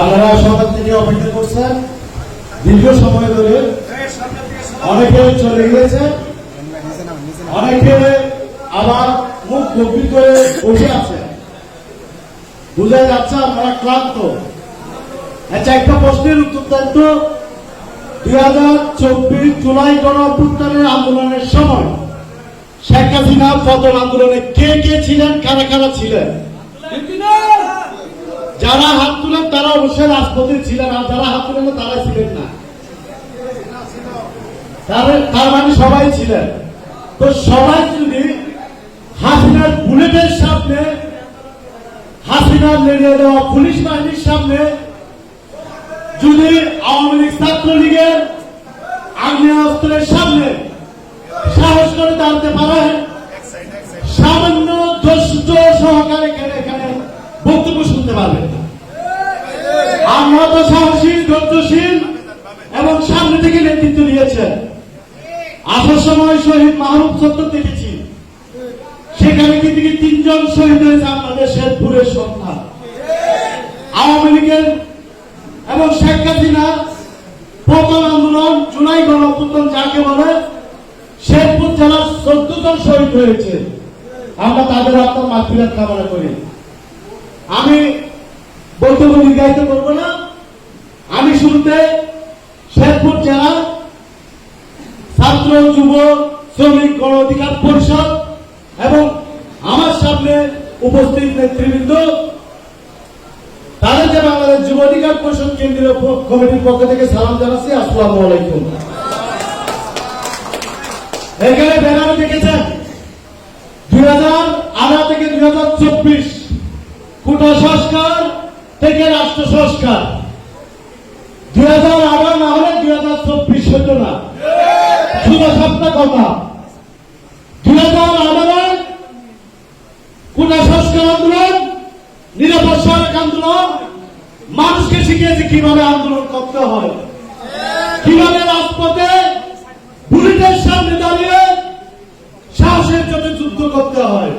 আপনারা সকাল থেকে অপেক্ষা করছেন। দীর্ঘ সময় ধরে অনেকে চলে গিয়েছে। অনেকে আবার মুখ গভীর করে বসে আছে। বুঝা যাচ্ছে আপনারা ক্লান্ত। আচ্ছা একটা প্রশ্নের উত্তর দেন তো। দুই হাজার চব্বিশ জুলাই গণ অভ্যুত্থানের আন্দোলনের সময় শেখ হাসিনা পতন আন্দোলনে কে কে ছিলেন, কারা কারা ছিলেন? যারা হাত তুলেন তারা অবশ্যই রাজপথে ছিলেন, আর যারা হাত তুলেন তারা ছিলেন না। তার- মানে সবাই ছিলেন। তো সবাই যদি হাসিনার বুলেটের সামনে, হাসিনার লেগে দেওয়া পুলিশ বাহিনীর সামনে, যদি আওয়ামী লীগ ছাত্রলীগের আগ্নেয়াস্ত্রের সামনে সাহস করে দাঁড়াতে পারে ধৈর্যশীল এবং সামনে থেকে নেতৃত্ব নিয়েছেন আসার সময় শহীদ মাহরুব চত্বর দেখেছি। সেখানে কিন্তু তিনজন শহীদ হয়েছে? আমাদের শেরপুরের সন্তান। আওয়ামী লীগের এবং শেখ হাসিনা প্রথম আন্দোলন জুলাই গণঅভ্যুত্থান যাকে বলে, শেরপুর জেলার চোদ্দ জন শহীদ হয়েছে। আমরা তাদের আপনার মাতৃঘাত কামনা করি। আমি বক্তব্য দীর্ঘায়িত করব না। আমি শুরুতে শেরপুর জেলা ছাত্র যুব শ্রমিক গণ অধিকার পরিষদ এবং আমার সামনে উপস্থিত নেতৃবৃন্দ তাদেরকে বাংলাদেশ যুব অধিকার পরিষদ কেন্দ্রীয় কমিটির পক্ষ থেকে সালাম জানাচ্ছি। আসসালামু আলাইকুম। এখানে ব্যানারে দেখেছেন দুই হাজার আঠারো থেকে দুই হাজার চব্বিশ কুটা সংস্কার থেকে রাষ্ট্র সংস্কার দুই হাজার আঠারো না হলে দুই হাজার না। শুধু সপ্তাহ কথা। দুই হাজার আঠারো কোটা সংস্কার আন্দোলন, নিরাপদ আন্দোলন, মানুষকে শিখিয়েছে কীভাবে আন্দোলন করতে হয়। কীভাবে রাজপথে বুলেটের সামনে দাঁড়িয়ে সাহসের জন্য যুদ্ধ করতে হয়।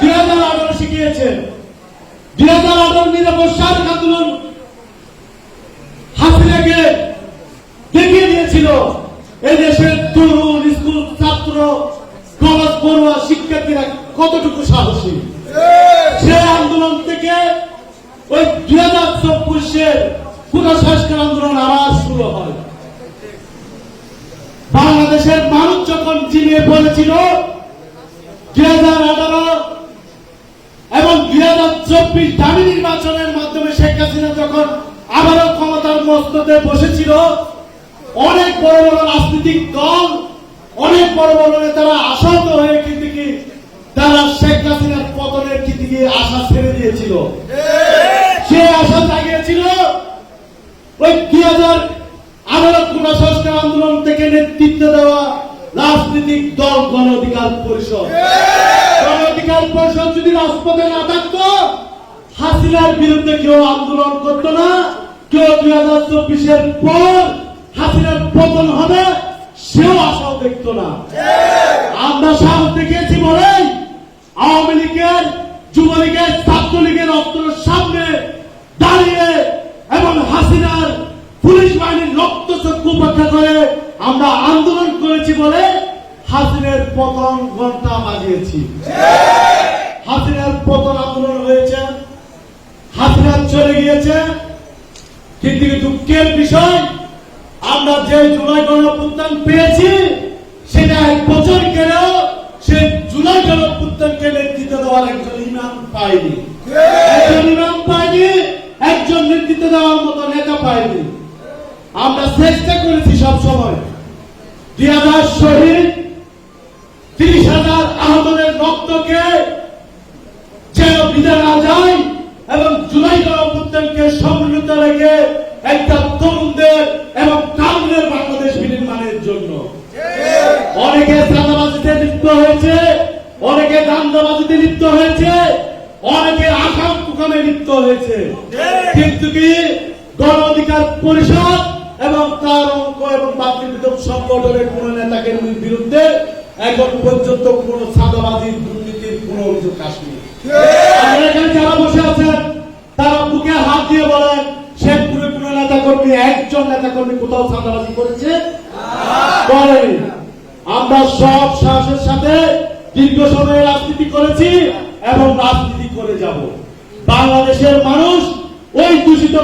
দুই হাজার আঠারো শিখিয়েছে। দুই হাজার আঠারো নিরাপদ আন্দোলন হাসিনাকে দিয়েছিল এই তরুণ স্কুল ছাত্র কলেজ পড়ুয়া শিক্ষার্থীরা কতটুকু সাহসী? সে আন্দোলন থেকে ওই দুই হাজার চব্বিশের পুরো আন্দোলন আবার শুরু হয়। বাংলাদেশের মানুষ যখন চিনিয়ে পড়েছিল, দুই হাজার আঠারো এবং দুই হাজার চব্বিশ দামি নির্বাচনের মাধ্যমে শেখ হাসিনা যখন আবারও ক্ষমতার মস্ততে বসেছিল অনেক বড় বড় রাজনৈতিক দল, অনেক বড় বড় নেতারা আশাহত হয়ে কিন্তু কি তারা শেখ হাসিনার পতনের কিন্তু কি আশা ছেড়ে দিয়েছিল। সে আশা জাগিয়েছিল ওই দুই হাজার আঠারো কোটা আন্দোলন থেকে নেতৃত্ব দেওয়া রাজনৈতিক দল গণ অধিকার পরিষদ। গণ অধিকার পরিষদ যদি রাজপথে না থাকতো, হাসিনার বিরুদ্ধে কেউ আন্দোলন করতো না। কেউ দুই হাজার চব্বিশের পর হাসিনার পতন হবে, সেও আশাও দেখতো না। আমরা সাহস দেখিয়েছি বলেই আওয়ামী লীগের, যুবলীগের, ছাত্রলীগের অস্ত্রের সামনে দাঁড়িয়ে এবং হাসিনার পুলিশ বাহিনীর রক্ত চক্ষু উপেক্ষা করে আমরা আন্দোলন করেছি বলে হাসিনের পতন ঘণ্টা বাজিয়েছি। হাসিনার পতন আন্দোলন হয়েছে, হাসিনা চলে গিয়েছে। কিন্তু দুঃখের বিষয় আমরা যে জুলাই গণঅভ্যুত্থান পেয়েছি, সেটা এক বছর গেলেও সে জুলাই গণঅভ্যুত্থানকে নেতৃত্ব দেওয়ার একজন ইমাম পায়নি। একজন ইমাম পায়নি, একজন নেতৃত্ব দেওয়ার মতো নেতা পায়নি। আমরা চেষ্টা করেছি সব সময় দুই হাজার শহীদ, তিরিশ হাজার আহমদের রক্তকে যেন বিদায় না যায় এবং জুলাই গণঅভ্যুত্থানকে সম্মিলিত রেখে একটা তরুণদের এবং কামদের বাংলাদেশ বিনির্মাণের জন্য। অনেকে চাঁদাবাজিতে লিপ্ত হয়েছে অনেকে দান্দাবাজিতে লিপ্ত হয়েছে অনেকে আসাম কুকামে লিপ্ত হয়েছে। কিন্তু কি গণ অধিকার পরিষদ এবং তার অঙ্ক এবং বাতৃবিধ সংগঠনের কোন নেতাকে বিরুদ্ধে এখন পর্যন্ত কোন চাঁদাবাজির দুর্নীতির কোন অভিযোগ আসেনি। এখানে যারা বসে আছেন তারা বুকে হাত দিয়ে বলেন শেখপুরে নেতা কর্মী একজন কোথাও করেছে? আমরা সব সাহসের সাথে দীর্ঘ সময়ে রাজনীতি করেছি এবং রাজনীতি করে যাব। বাংলাদেশের মানুষ ওই দূষিত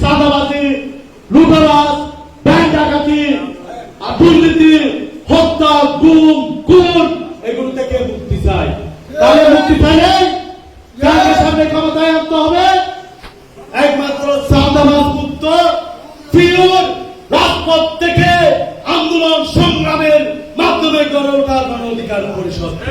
সাদাবাজি লুটারাজ, ব্যাংক আর দুর্নীতি হত্যা গুম খুন এগুলো থেকে মুক্তি চাই তাহলে মুক্তি চাইলে যাকে সামনে ক্ষমতায় আনতে হবে একমাত্র চাঁদাবাজ মুক্ত পিওর রাজপথ থেকে আন্দোলন সংগ্রামের মাধ্যমে গড়ে ওঠার গণ অধিকার পরিষদ গণ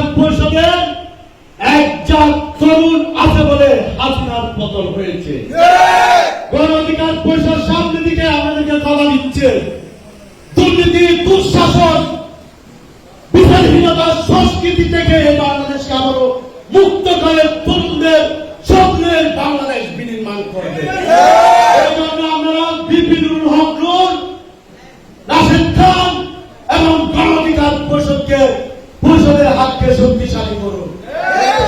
অধিকার পরিষদের একজন তরুণ আছে বলে হাসনার পতন হয়েছে। গণ অধিকার পরিষদ সামনে দিকে আমাদেরকে কথা দিচ্ছে। দুর্নীতি দুঃশাসন বিচারহীনতার সংস্কৃতি থেকে এই বাংলাদেশকে আবারও মুক্ত করে তরুণদের স্বপ্নের বাংলাদেশ বিনির্মাণ করবে এই জন্য আমরা বিপিনুল হক নুর, রাশেদ খান এবং গণঅধিকার পরিষদকে পরিষদের হাতকে শক্তিশালী করুন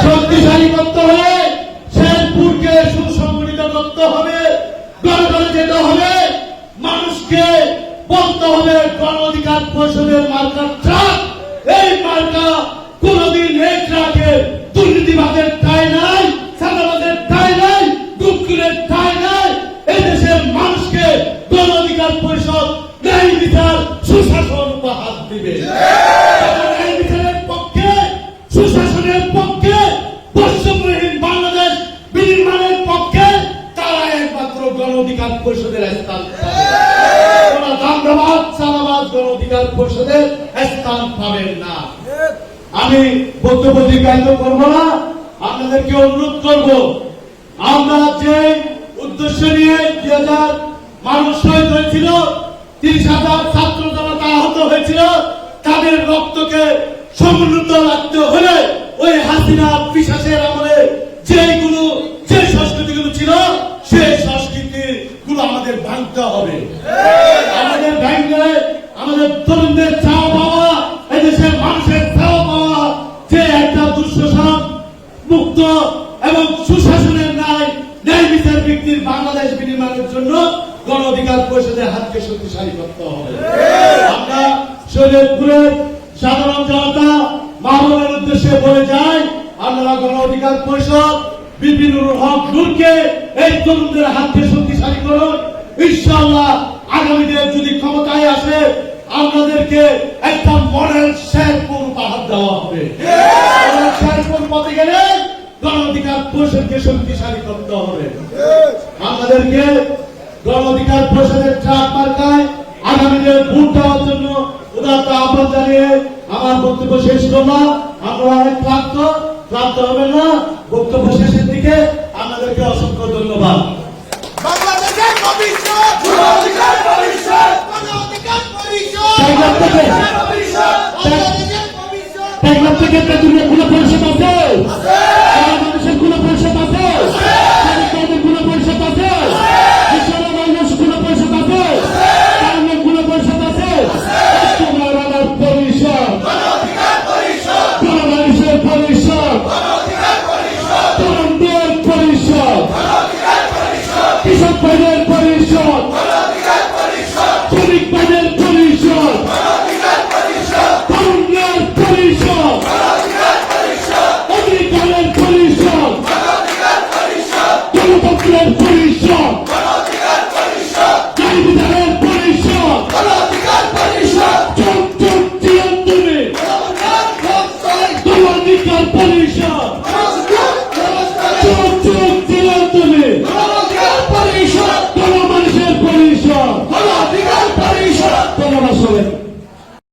শক্তিশালী করতে হলে শেরপুরকে সুসংগঠিত করতে হবে ঘরে যেতে হবে, মানুষকে বলতে হবে, গণ অধিকার পরিষদের মার্কার ট্রাক। এই মার্কা পরিষদের স্থান পাবেন না। আমি বক্তব্য দীর্ঘায়িত করব না, আপনাদেরকে অনুরোধ করব, আমরা যে উদ্দেশ্য নিয়ে দুই হাজার মানুষ শহীদ হয়েছিল, তিরিশ হাজার ছাত্র জনতা আহত হয়েছিল, তাদের রক্তকে সমুন্নত রাখতে হলে ওই হাসিনা বিশ্বাসের আমলে ব্যক্তির বাংলাদেশ বিনির্মাণের জন্য গণ অধিকার পরিষদের হাতকে শক্তিশালী করতে হবে। আমরা শরীয়তপুরের সাধারণ জনতা মাহবুবের উদ্দেশ্যে বলে যাই আপনারা গণ অধিকার পরিষদ বিপিনুর হক এই তরুণদের হাতকে শক্তিশালী করুন। আগামী দিনে যদি ক্ষমতায় আসে আপনাদেরকে একটা মডেল শেরপুর উপহার দেওয়া হবে। শেরপুর পথে গেলে গণ অধিকার পরিষদকে শক্তিশালী করতে হবে। আমাদেরকে গণ অধিকার পরিষদের ট্রাক মার্কায় আগামী দিনে ভোট দেওয়ার জন্য উদারত আহ্বান জানিয়ে আমার বক্তব্য শেষ করলাম আপনারা অনেক ক্লান্ত ক্লান্ত হবেন না। বক্তব্য শেষের দিকে আপনাদেরকে অসংখ্য ধন্যবাদ। বাংলাদেশের ভবিষ্যৎ! অধিকার ভবিষ্যৎ! অধিকার পরিষদ থেকে